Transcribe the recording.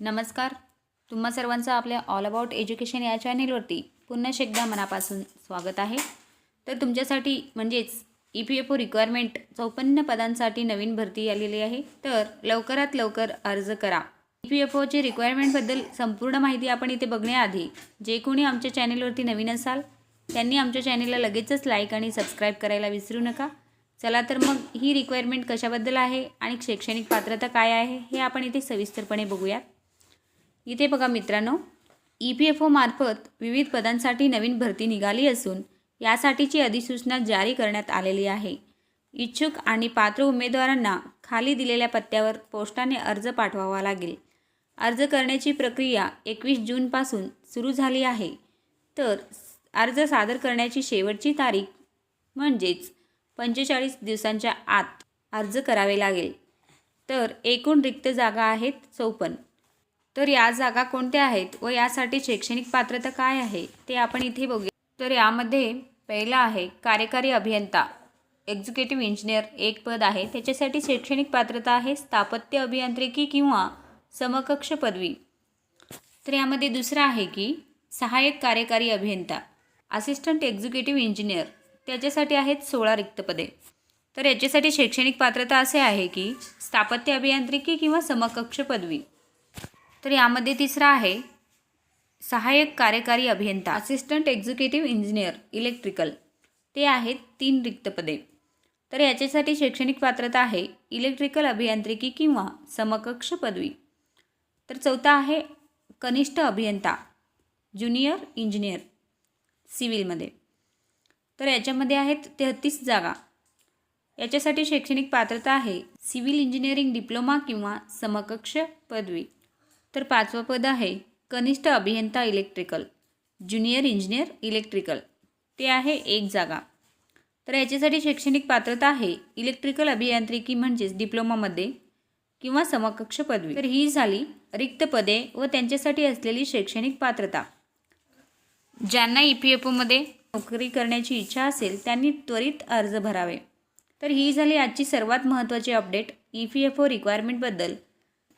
नमस्कार. तुम्हा सर्वांचं आपल्या ऑल अबाउट एज्युकेशन या चॅनेलवरती पुन्हा एकदा मनापासून स्वागत आहे. तर तुमच्यासाठी म्हणजेच E P F O requirement चौपन्न पदांसाठी नवीन भरती आलेली आहे. तर लवकरात लवकर अर्ज करा. ई पी एफ ओची रिक्वायरमेंटबद्दल संपूर्ण माहिती आपण इथे बघण्याआधी जे कोणी आमच्या चॅनेलवरती नवीन असाल त्यांनी आमच्या चॅनेलला लगेचच लाईक आणि सबस्क्राईब करायला विसरू नका. चला तर मग ही रिक्वायरमेंट कशाबद्दल आहे आणि शैक्षणिक पात्रता काय आहे हे आपण इथे सविस्तरपणे बघूयात इथे बघा मित्रांनो ई पी एफ ओमार्फत विविध पदांसाठी नवीन भरती निघाली असून यासाठीची अधिसूचना जारी करण्यात आलेली आहे. इच्छुक आणि पात्र उमेदवारांना खाली दिलेल्या पत्त्यावर पोस्टाने अर्ज पाठवावा लागेल. अर्ज करण्याची प्रक्रिया एकवीस जूनपासून सुरू झाली आहे. तर अर्ज सादर करण्याची शेवटची तारीख म्हणजेच पंचेचाळीस दिवसांच्या आत अर्ज करावे लागेल. तर एकूण रिक्त जागा आहेत चौपन्न. तर या जागा कोणत्या आहेत व यासाठी शैक्षणिक पात्रता काय आहे ते आपण इथे बघूया. तर यामध्ये पहिलं आहे कार्यकारी अभियंता. एक्झिक्युटिव्ह इंजिनियर एक पद आहे. त्याच्यासाठी शैक्षणिक पात्रता आहे स्थापत्य अभियांत्रिकी किंवा समकक्ष पदवी. तर यामध्ये दुसरं आहे की सहाय्यक कार्यकारी अभियंता असिस्टंट एक्झिक्युटिव्ह इंजिनियर त्याच्यासाठी आहेत सोळा रिक्त पदे. तर याच्यासाठी शैक्षणिक पात्रता असे आहे की स्थापत्य अभियांत्रिकी किंवा समकक्ष पदवी. तर यामध्ये तिसरा आहे सहाय्यक कार्यकारी अभियंता असिस्टंट एक्झिक्युटिव्ह इंजिनियर इलेक्ट्रिकल ते आहेत तीन रिक्त पदे तर याच्यासाठी शैक्षणिक पात्रता आहे इलेक्ट्रिकल अभियांत्रिकी किंवा समकक्ष पदवी. तर चौथा आहे कनिष्ठ अभियंता ज्युनियर इंजिनियर सिव्हिलमध्ये तर याच्यामध्ये आहेत तेहतीस जागा. याच्यासाठी शैक्षणिक पात्रता आहे सिव्हिल इंजिनिअरिंग डिप्लोमा किंवा समकक्ष पदवी. तर पाचवं पद आहे कनिष्ठ अभियंता इलेक्ट्रिकल ज्युनियर इंजिनियर इलेक्ट्रिकल. ते आहे एक जागा. तर याच्यासाठी शैक्षणिक पात्रता आहे इलेक्ट्रिकल अभियांत्रिकी म्हणजेच डिप्लोमामध्ये किंवा समकक्ष पदवी. तर ही झाली रिक्त पदे व त्यांच्यासाठी असलेली शैक्षणिक पात्रता. ज्यांना ई पी एफ ओमध्ये नोकरी करण्याची इच्छा असेल त्यांनी त्वरित अर्ज भरावे. तर ही झाली आजची सर्वात महत्त्वाची update E P F O रिक्वायरमेंटबद्दल